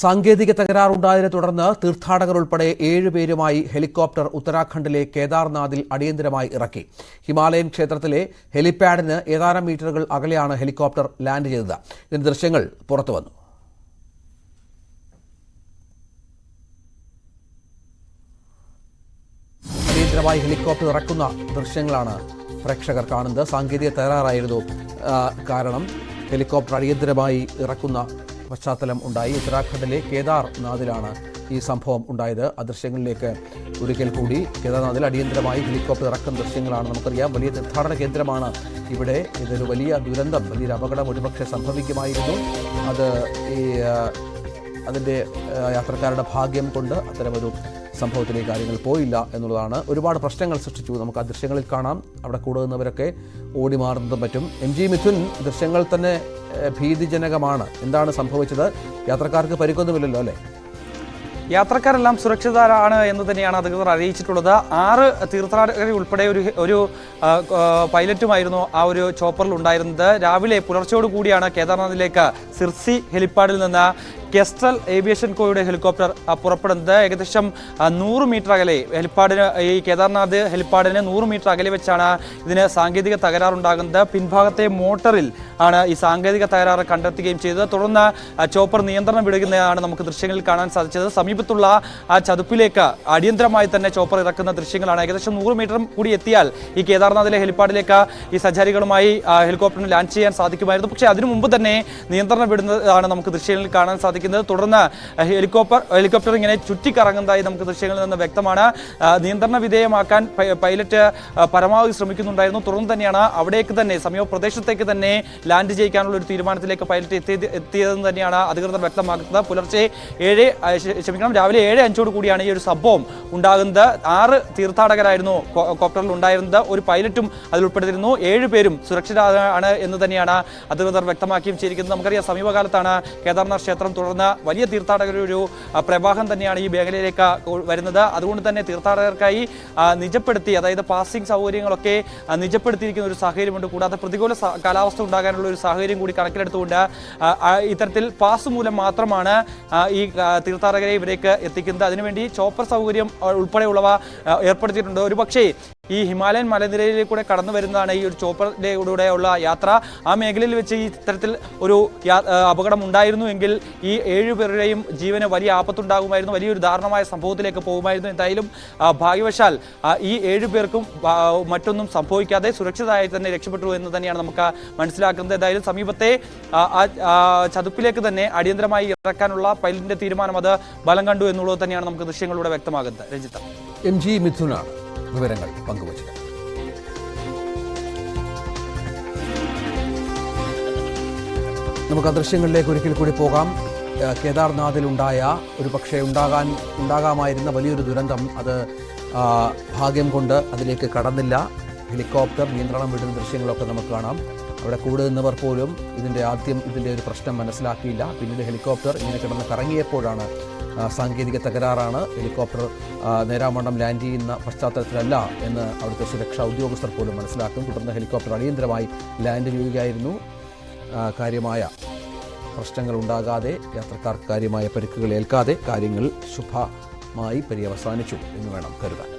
സാങ്കേതിക തകരാറുണ്ടായതിനെ തുടർന്ന് തീർത്ഥാടകർ ഉൾപ്പെടെ ഏഴുപേരുമായി ഹെലികോപ്റ്റർ ഉത്തരാഖണ്ഡിലെ കേദാർനാഥിൽ അടിയന്തരമായി ഇറക്കി. ഹിമാലയൻ ക്ഷേത്രത്തിലെ ഹെലിപാഡിന് ഏതാനും മീറ്ററുകൾ അകലെയാണ് ഹെലികോപ്റ്റർ ലാൻഡ് ചെയ്തത്. ഇതിന്റെ ദൃശ്യങ്ങൾ പുറത്തുവന്നു അടിയന്തരമായി ഹെലികോപ്റ്റർ ഇറക്കുന്ന ദൃശ്യങ്ങളാണ് പ്രേക്ഷകർ കാണുന്നത്. സാങ്കേതിക തകരാറായിരുന്നു കാരണം ഹെലികോപ്റ്റർ അടിയന്തരമായി ഇറക്കുന്ന പശ്ചാത്തലം ഉണ്ടായി. ഉത്തരാഖണ്ഡിലെ കേദാർനാഥിലാണ് ഈ സംഭവം ഉണ്ടായത്. ആ ദൃശ്യങ്ങളിലേക്ക് ഒരിക്കൽ കൂടി. കേദാർനാഥിൽ അടിയന്തരമായി ഹെലികോപ്റ്റർ ഇറക്കുന്ന ദൃശ്യങ്ങളാണ് നമുക്കറിയാം. വലിയ തീർത്ഥാടന കേന്ദ്രമാണ് ഇവിടെ. ഇതൊരു വലിയ ദുരന്തം വലിയൊരു അപകടം ഒരുപക്ഷെ സംഭവിക്കുമായിരുന്നു. അത് ഈ അതിന്റെ യാത്രക്കാരുടെ ഭാഗ്യം കൊണ്ട് അത്തരമൊരു സംഭവത്തിലേക്ക് കാര്യങ്ങൾ പോയില്ല എന്നുള്ളതാണ് ഒരുപാട് പ്രശ്നങ്ങൾ സൃഷ്ടിച്ചു. നമുക്ക് ആ ദൃശ്യങ്ങളിൽ കാണാം. അവിടെ കൂടുന്നവരൊക്കെ ഓടി മാറുന്നതും പറ്റും. എം ജി മിഥുൻ ദൃശ്യങ്ങൾ തന്നെ ഭീതിജനകമാണ്. എന്താണ് സംഭവിച്ചത്? യാത്രക്കാർക്ക് പരിക്കൊന്നുമില്ലല്ലോ അല്ലേ? യാത്രക്കാരെല്ലാം സുരക്ഷിതരാണ് എന്ന് തന്നെയാണ് അധികൃതർ അറിയിച്ചിട്ടുള്ളത്. ആറ് തീർത്ഥാടകരെ ഉൾപ്പെടെ ഒരു ഒരു പൈലറ്റുമായിരുന്നു ആ ഒരു ചോപ്പറിൽ ഉണ്ടായിരുന്നത്. രാവിലെ പുലർച്ചയോട് കൂടിയാണ് കേദാർനാഥിലേക്ക് സിർസി ഹെലിപ്പാഡിൽ നിന്ന് കെസ്ട്രൽ ഏവിയേഷൻ കോയുടെ ഹെലികോപ്റ്റർ പുറപ്പെടുന്നത് ഏകദേശം നൂറ് മീറ്റർ അകലെ. ഹെലിപ്പാഡിന് ഈ കേദാർനാഥ് ഹെലിപ്പാഡിന് നൂറ് മീറ്റർ അകലെ വെച്ചാണ് ഇതിന് സാങ്കേതിക തകരാറുണ്ടാകുന്നത്. പിൻഭാഗത്തെ മോട്ടറിൽ ആണ് ഈ സാങ്കേതിക തകരാറ് കണ്ടെത്തുകയും ചെയ്തത്. തുടർന്ന് ചോപ്പർ നിയന്ത്രണം വിടുകയാണ് നമുക്ക് ദൃശ്യങ്ങളിൽ കാണാൻ സാധിച്ചത്. സമീപത്തുള്ള ആ ചതുപ്പിലേക്ക് അടിയന്തരമായി തന്നെ ചോപ്പർ ഇറക്കുന്ന ദൃശ്യങ്ങളാണ്. ഏകദേശം നൂറ് മീറ്റർ കൂടി എത്തിയാൽ ഈ കേദാർനാഥിലെ ഹെലിപ്പാഡിലേക്ക് ഈ സഞ്ചാരികളുമായി ഹെലികോപ്റ്ററിന് ലാൻഡ് ചെയ്യാൻ സാധിക്കുമായിരുന്നു. പക്ഷേ അതിനു മുമ്പ് തന്നെ നിയന്ത്രണം വിടുന്നതാണ് നമുക്ക് ദൃശ്യങ്ങളിൽ കാണാൻ സാധിക്കുന്നത് തുടർന്ന് ഹെലികോപ്റ്റർ ഹെലികോപ്റ്റർ ഇങ്ങനെ ചുറ്റിക്കറങ്ങുന്നതായി നമുക്ക് ദൃശ്യങ്ങളിൽ നിന്ന് വ്യക്തമാണ്. നിയന്ത്രണ വിധേയമാക്കാൻ പൈലറ്റ് പരമാവധി ശ്രമിക്കുന്നുണ്ടായിരുന്നു. തുടർന്ന് തന്നെയാണ് അവിടേക്ക് തന്നെ സമീപ പ്രദേശത്തേക്ക് തന്നെ ലാൻഡ് ചെയ്യിക്കാനുള്ള ഒരു തീരുമാനത്തിലേക്ക് പൈലറ്റ് എത്തിയത് എത്തിയതെന്ന് തന്നെയാണ് അധികൃതർ വ്യക്തമാക്കുന്നത്. പുലർച്ചെ ഏഴ് ക്ഷമിക്കണം രാവിലെ ഏഴ് അഞ്ചോട് കൂടിയാണ് ഈ ഒരു സംഭവം ഉണ്ടാകുന്നത്. ആറ് തീർത്ഥാടകരായിരുന്നു കോപ്റ്ററിൽ ഉണ്ടായിരുന്നത്. ഒരു പൈലറ്റും അതിൽ ഉൾപ്പെടുത്തിയിരുന്നു ഏഴ് പേരും സുരക്ഷിതരാണ് എന്ന് തന്നെയാണ് അധികൃതർ വ്യക്തമാക്കിയും ചെയ്തിരിക്കുന്നത്. നമുക്കറിയാം സമീപകാലത്താണ് കേദാർനാഥ് ക്ഷേത്രം തുടർന്ന് വലിയ തീർത്ഥാടകരുടെ ഒരു പ്രവാഹം തന്നെയാണ് ഈ മേഖലയിലേക്ക് വരുന്നത്. അതുകൊണ്ട് തന്നെ തീർത്ഥാടകർക്കായി നിജപ്പെടുത്തി അതായത് പാസിംഗ് സൗകര്യങ്ങളൊക്കെ നിജപ്പെടുത്തിയിരിക്കുന്ന ഒരു സാഹചര്യമുണ്ട്. കൂടാതെ പ്രതികൂല കാലാവസ്ഥ ഉണ്ടാകാനുള്ള ഒരു സാഹചര്യം കൂടി കണക്കിലെടുത്തുകൊണ്ട് ഇത്തരത്തിൽ പാസ് മൂലം മാത്രമാണ് ഈ തീർത്ഥാടകരെ ഇവരേക്ക് എത്തിക്കുന്നത്. അതിനുവേണ്ടി ചോപ്പർ സൗകര്യം ഉൾപ്പെടെയുള്ളവ ഏർപ്പെടുത്തിയിട്ടുണ്ട്. ഒരുപക്ഷേ ഈ ഹിമാലയൻ മലനിരയിലൂടെ കടന്നു വരുന്നതാണ് ഈ ഒരു ചോപ്പറിലൂടെയുള്ള യാത്ര. ആ മേഖലയിൽ വെച്ച് ഈ ഇത്തരത്തിൽ ഒരു അപകടം ഉണ്ടായിരുന്നു എങ്കിൽ ഈ ഏഴുപേരുടെയും ജീവന് വലിയ ആപത്തുണ്ടാകുമായിരുന്നു വലിയൊരു ദാരുണമായ സംഭവത്തിലേക്ക് പോകുമായിരുന്നു. എന്തായാലും ഭാഗ്യവശാൽ ഈ ഏഴുപേർക്കും മറ്റൊന്നും സംഭവിക്കാതെ സുരക്ഷിതമായി തന്നെ രക്ഷപ്പെട്ടു എന്ന് തന്നെയാണ് നമുക്ക് മനസ്സിലാക്കുന്നത്. എന്തായാലും സമീപത്തെ ചതുപ്പിലേക്ക് തന്നെ അടിയന്തരമായി ഇറക്കാനുള്ള പൈലറ്റിന്റെ തീരുമാനം അത് ബലം കണ്ടു എന്നുള്ളത് തന്നെയാണ് നമുക്ക് ദൃശ്യങ്ങളിലൂടെ വ്യക്തമാകുന്നത്. രഞ്ജിത്ത്. എം ജി മിഥുനാണ്. വിവരങ്ങൾ പങ്കുവച്ചത് നമുക്ക് ആ ദൃശ്യങ്ങളിലേക്ക് ഒരിക്കൽ കൂടി പോകാം. കേദാർനാഥിലുണ്ടായ ഒരു പക്ഷേ ഉണ്ടാകാൻ ഉണ്ടാകാമായിരുന്ന വലിയൊരു ദുരന്തം അത് ഭാഗ്യം കൊണ്ട് അതിലേക്ക് കടന്നില്ല. ഹെലികോപ്റ്റർ നിയന്ത്രണം വിടുന്ന ദൃശ്യങ്ങളൊക്കെ നമുക്ക് കാണാം. അവിടെ കൂടെ നിന്നവർ പോലും ഇതിന്റെ ആദ്യം ഇതിന്റെ ഒരു പ്രശ്നം മനസ്സിലാക്കിയില്ല. പിന്നീട് ഹെലികോപ്റ്റർ ഇങ്ങനെ കിടന്ന് കറങ്ങിയപ്പോഴാണ് സാങ്കേതിക തകരാറാണ്. ഹെലികോപ്റ്റർ നേരാമണ്ഡം ലാൻഡ് ചെയ്യുന്ന പശ്ചാത്തലത്തിലല്ല എന്ന് അവിടുത്തെ സുരക്ഷാ ഉദ്യോഗസ്ഥർ പോലും മനസ്സിലാക്കും. തുടർന്ന് ഹെലികോപ്റ്റർ അടിയന്തരമായി ലാൻഡ് ചെയ്യുകയായിരുന്നു. കാര്യമായ പ്രശ്നങ്ങൾ ഉണ്ടാകാതെ യാത്രക്കാർക്ക് കാര്യമായ പരിക്കുകൾ ഏൽക്കാതെ കാര്യങ്ങൾ ശുഭമായി പര്യവസാനിച്ചു എന്ന് വേണം കരുതാൻ.